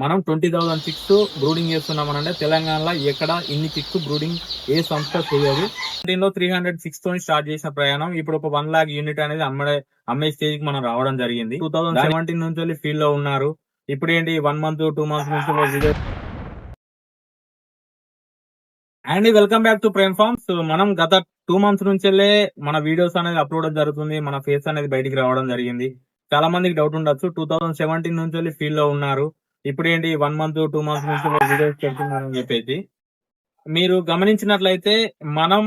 మనం twenty thousand chicks brooding చేస్తున్నాం అంటే తెలంగాణలో ఎక్కడ ఇన్ని చిక్స్ బ్రూడింగ్ ఏ సంస్థ చేయదు. దీనిలో త్రీ హండ్రెడ్ సిక్స్తో స్టార్ట్ చేసిన ప్రయాణం ఇప్పుడు ఒక వన్ లాక్ యూనిట్ అనేది అమ్మే అమ్మే స్టేజ్కి మనం రావడం జరిగింది. టూ థౌసండ్ సెవెంటీన్ నుంచి ఫీల్డ్లో ఉన్నారు. ఇప్పుడు ఏంటి వన్ మంత్ టూ మంత్స్ నుంచి and welcome back to Prem farms మనం గత టూ మంత్స్ నుంచెల్లే మన వీడియోస్ అనేది అప్లోడ్ జరుగుతుంది మన ఫేస్ అనేది బయటికి రావడం జరిగింది. చాలా మందికి డౌట్ ఉండొచ్చు. టూ థౌసండ్ సెవెంటీన్ నుంచి ఫీల్డ్లో ఉన్నారు. ఇప్పుడు ఏంటి వన్ మంత్ టూ మంత్స్ నుంచి వీడియోస్ పెడుతున్నారని చెప్పేసి. మీరు గమనించినట్లయితే మనం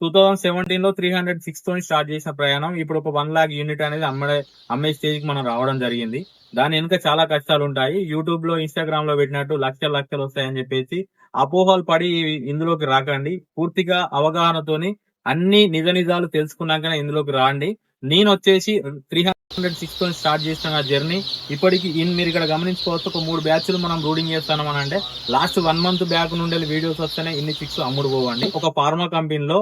టూ థౌసండ్ సెవెంటీన్లో త్రీ హండ్రెడ్ సిక్స్తో స్టార్ట్ చేసిన ప్రయాణం ఇప్పుడు ఒక వన్ లాక్ యూనిట్ అనేది అమ్మే అమ్మే స్టేజ్కి మనం రావడం జరిగింది. దాని వెనుక చాలా కష్టాలు ఉంటాయి. యూట్యూబ్లో ఇన్స్టాగ్రామ్లో పెట్టినట్టు లక్షలు లక్షలు వస్తాయని చెప్పేసి అపోహలు పడి ఇందులోకి రాకండి. పూర్తిగా అవగాహనతోని అన్ని నిజ నిజాలు తెలుసుకున్నాకనే ఇందులోకి రాండి. నేను వచ్చేసి త్రీ హండ్రెడ్ సిక్స్తో స్టార్ట్ చేసిన నా జర్నీ ఇప్పటికి ఇన్ మీరు ఇక్కడ గమనించుకోవచ్చు ఒక మూడు బ్యాచ్లు మనం రూడింగ్ చేస్తాం అని అంటే లాస్ట్ వన్ మంత్ బ్యాక్ నుండి వీడియోస్ వస్తేనే ఇన్ని సిక్స్ అమ్ముడు పోవండి. ఒక ఫార్మా కంపెనీలో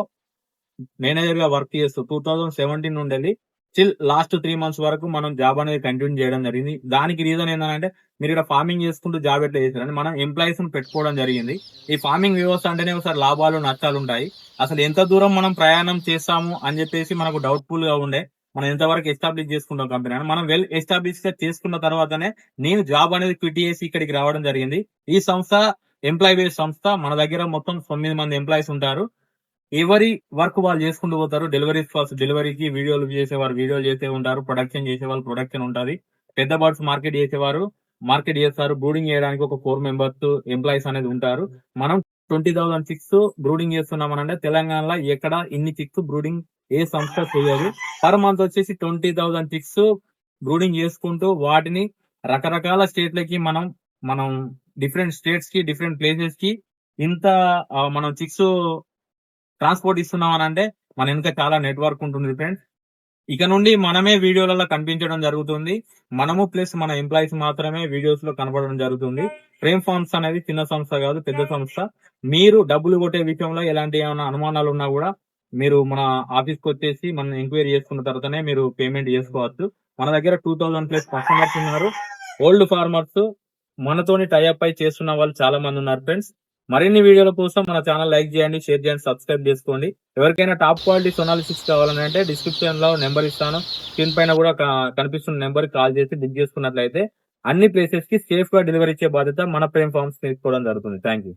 మేనేజర్గా వర్క్ చేస్తూ టూ థౌసండ్ సెవెంటీన్ నుండి స్టిల్ లాస్ట్ త్రీ మంత్స్ వరకు మనం జాబ్ అనేది కంటిన్యూ చేయడం జరిగింది. దానికి రీజన్ ఏంటంటే మీరు ఇక్కడ ఫార్మింగ్ చేసుకుంటూ జాబ్ ఎట్లా చేశారంటే మనం ఎంప్లాయీస్ పెట్టుకోవడం జరిగింది. ఈ ఫార్మింగ్ వ్యవస్థ అంటేనే ఒకసారి లాభాలు నష్టాలు ఉంటాయి. అసలు ఎంత దూరం మనం ప్రయాణం చేస్తాము అని చెప్పేసి మనకు డౌట్ఫుల్గా ఉండే మనం ఎంతవరకు ఎస్టాబ్లిష్ చేసుకుంటాం కంపెనీ అని మనం వెల్ ఎస్టాబ్లిష్గా చేసుకున్న తర్వాతనే నేను జాబ్ అనేది క్విట్ చేసి ఇక్కడికి రావడం జరిగింది. ఈ సంస్థ ఎంప్లాయీ బేస్ సంస్థ మన దగ్గర మొత్తం తొమ్మిది మంది ఎంప్లాయీస్ ఉంటారు. ఎవరి వర్క్ వాళ్ళు చేసుకుంటూ పోతారు డెలివరీ ఫస్ట్ డెలివరీకి వీడియోలు చేసేవారు వీడియోలు చేసే ఉంటారు ప్రొడక్షన్ చేసేవాళ్ళు ప్రొడక్షన్ ఉంటది. పెద్ద బర్డ్స్ మార్కెట్ చేసేవారు మార్కెట్ చేస్తారు బ్రూడింగ్ చేయడానికి ఒక ఫోర్ మెంబర్స్ ఎంప్లాయీస్ అనేది ఉంటారు. మనం ట్వంటీ థౌసండ్ చిక్స్ బ్రూడింగ్ చేస్తున్నాం అంటే తెలంగాణలో ఎక్కడ ఇన్ని చిక్స్ బ్రూడింగ్ ఏ సంస్థ చేయదు. పర్ మంత్ వచ్చేసి ట్వంటీ థౌసండ్ చిక్స్ బ్రూడింగ్ చేసుకుంటూ వాటిని రకరకాల స్టేట్లకి మనం మనం డిఫరెంట్ స్టేట్స్కి డిఫరెంట్ ప్లేసెస్కి ఇంత మనం చిక్స్ ట్రాన్స్పోర్ట్ ఇస్తున్నాం అని అంటే మన వెనుక చాలా నెట్వర్క్ ఉంటుంది ఫ్రెండ్స్. ఇక నుండి మనమే వీడియోలలో కనిపించడం జరుగుతుంది. మనము ప్లస్ మన ఎంప్లాయీస్ మాత్రమే వీడియోస్లో కనపడడం జరుగుతుంది. ప్రేమ్ ఫార్మ్స్ అనేది చిన్న సంస్థ కాదు పెద్ద సంస్థ. మీరు డబ్బులు కొట్టే విషయంలో ఎలాంటి ఏమైనా అనుమానాలు ఉన్నా కూడా మీరు మన ఆఫీస్కి వచ్చేసి మనం ఎంక్వైరీ చేసుకున్న తర్వాతనే మీరు పేమెంట్ చేసుకోవచ్చు. మన దగ్గర టూ థౌసండ్ ప్లస్ కస్టమర్స్ ఉన్నారు. ఓల్డ్ ఫార్మర్స్ మనతోని టైఅప్ అయి చేస్తున్న వాళ్ళు చాలా మంది ఉన్నారు ఫ్రెండ్స్. మరిన్ని వీడియోల కోసం మన ఛానల్ లైక్ చేయండి షేర్ చేయండి సబ్స్క్రైబ్ చేసుకోండి. ఎవరికైనా టాప్ క్వాలిటీ సొనాలిసిక్స్ కావాలని అంటే డిస్క్రిప్షన్లో నెంబర్ ఇస్తాను. స్క్రీన్ పైన కూడా కనిపిస్తున్న నెంబర్ కాల్ చేసి బుక్ చేసుకున్నట్లయితే అన్ని ప్లేసెస్కి సేఫ్గా డెలివరీ ఇచ్చే బాధ్యత మన ప్రేమ్ ఫార్మ్స్ తీసుకోవడం జరుగుతుంది. Thank you